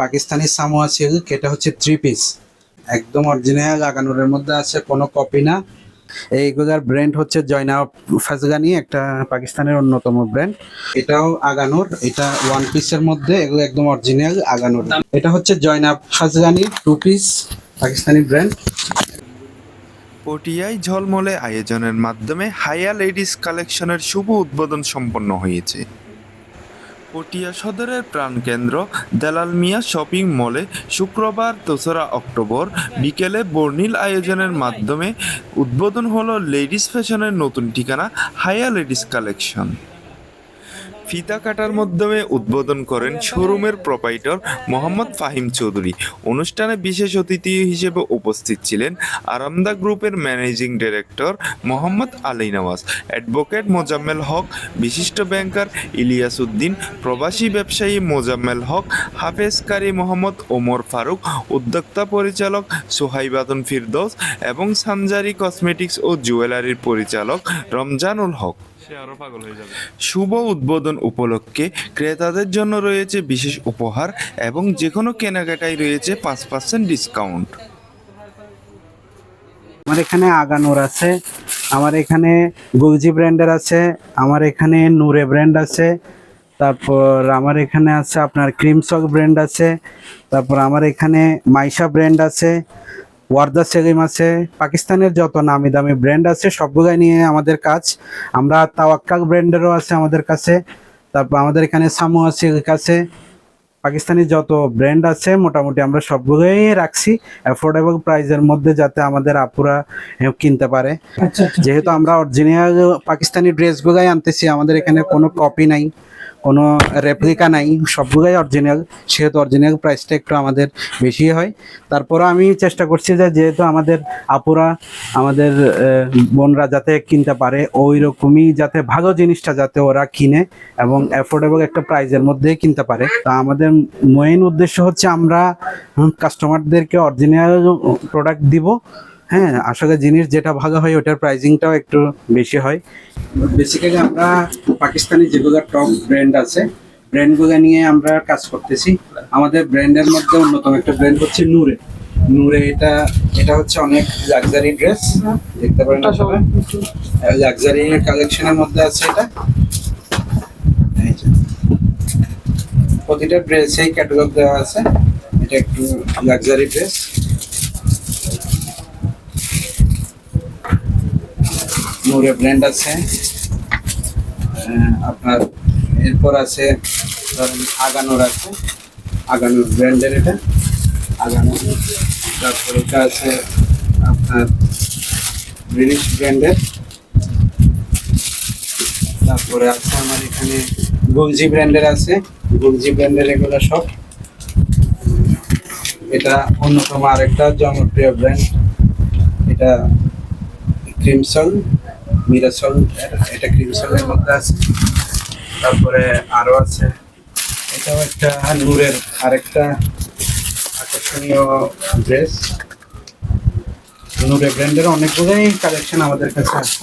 Pakistani Samoa silk এটা হচ্ছে three piece একদম অরিজিনাল লাগানোর মধ্যে আছে, কোনো কপি না। এইগুলার ব্র্যান্ড হচ্ছে জয়না ফাজগানি একটা পাকিস্তানের অন্যতম ব্র্যান্ড এটাও আগানোর, এটা ওয়ান পিসের মধ্যে, এগুলো একদম অরিজিনাল আগানোর। এটা হচ্ছে জয়না ফাজগানি টু পিস পাকিস্তানি ব্র্যান্ড পটিয়ায় ঝলমলে আয়োজনের মাধ্যমে হায়া লেডিস কালেকশনের শুভ উদ্বোধন সম্পন্ন হয়েছে। পটিয়া সদরের প্রাণকেন্দ্র দেলাল মিয়া শপিং মলে শুক্রবার দোসরা অক্টোবর বিকেলে বর্ণিল আয়োজনের মাধ্যমে উদ্বোধন হলো লেডিস ফ্যাশনের নতুন ঠিকানা হায়া লেডিস কালেকশন। ফিতা কাটার মাধ্যমে উদ্বোধন করেন শোরুমের প্রোপাইটর মোহাম্মদ ফাহিম চৌধুরী। অনুষ্ঠানে বিশেষ অতিথি হিসেবে উপস্থিত ছিলেন আরামদা গ্রুপের managing director Mohammad Ali Nawaz, advocate Mozammel Haque, বিশিষ্ট ব্যাংকার ইলিয়াস উদ্দিন, প্রবাসী ব্যবসায়ী মোজাম্মেল হক হাফেজ কারি মোহাম্মদ ওমর ফারুক, উদ্যোক্তা পরিচালক সোহাইবাদন ফিরদৌস এবং সানজারি কসমেটিক্স ও জুয়েলারির পরিচালক রমজানুল হক। শুভ উদ্বোধন উপলক্ষে ক্রেতাদের জন্য রয়েছে বিশেষ উপহার এবং যে কোনো কেনাকাটায় রয়েছে পাঁচ পার্সেন্ট ডিসকাউন্ট আমার এখানে আগানোর আছে আমার এখানে গুলজি ব্র্যান্ডের আছে আমার এখানে নূরে ব্র্যান্ড আছে তারপর আমার এখানে আছে আপনার ক্রিমসক ব্র্যান্ড আছে তারপর আমার এখানে মাইশা ব্র্যান্ড আছে ওয়ার্দা সেলিম আছে, পাকিস্তানের যত নামি দামি ব্র্যান্ড আছে, সবগুলাই নিয়ে আমাদের কাজ। আমরা তাওয়াক্কাল ব্র্যান্ডেরও আছে আমাদের কাছে, তারপর আমাদের এখানে সামু আছে আছে পাকিস্তানি যত ব্র্যান্ড আছে মোটামুটি আমরা সবগুলোই রাখছি অ্যাফোর্ডেবল প্রাইসের মধ্যে যাতে আমাদের আপুরা কিনতে পারে। যেহেতু আমরা অরিজিনাল পাকিস্তানি ড্রেসগুলাই আনতেছি আমাদের এখানে কোনো কপি নাই কোনো রেপ্লিকা নাই সবগুলোই অরিজিনাল সেহেতু অরিজিনাল প্রাইসটা একটু আমাদের বেশি হয়। তারপরও আমি চেষ্টা করছি যে যেহেতু আমাদের আপুরা আমাদের বোনরা যাতে কিনতে পারে ওই রকমই যাতে ভালো জিনিসটা যাতে ওরা কিনে এবং অ্যাফোর্ডেবল একটা প্রাইজের মধ্যে কিনতে পারে তা আমাদের মেইন উদ্দেশ্য হচ্ছে আমরা কাস্টমারদেরকে অরিজিনাল প্রোডাক্ট দিব। হ্যাঁ আসলে জিনিস যেটা ভালো হয় ওটার প্রাইজিংটাও একটু বেশি হয়। বেসিক্যালি আমরা পাকিস্তানি যেগুলো টপ ব্র্যান্ড আছে ব্র্যান্ডগুলো নিয়ে আমরা কাজ করতেছি। আমাদের ব্র্যান্ডের মধ্যে অন্যতম একটা ব্র্যান্ড হচ্ছে নূরে। নূরে এটা এটা হচ্ছে অনেক লাক্সারি ড্রেস দেখতে পারেন লাক্সারি কালেকশনের মধ্যে আছে এটা এই যে। প্রতিটা ড্রেসেই ক্যাটালগ দেওয়া আছে। এটা একটু লাক্সারি ড্রেস নূরে ব্র্যান্ড আছে। আপনার এরপর আছে, ধরেন আগানোর আছে। আগানোর ব্র্যান্ডের এটা। আগানো। তারপর এটা আছে আপনার ব্রিটিশ ব্র্যান্ডের তারপরে আছে আমার এখানে গুলজি ব্র্যান্ডের আছে। গুলজি ব্র্যান্ডের এগুলো সব। এটা অন্যতম আরেকটা জনপ্রিয় ব্র্যান্ড। এটা ক্রিমসল, মিরাসল, এটা ক্রিমসলের মধ্যে আছে। তারপরে আরও আছে। এটাও একটা নূরের আরেকটা আকর্ষণীয় ড্রেস। নূরে ব্র্যান্ডের অনেকগুলোই কালেকশন আমাদের কাছে আছে।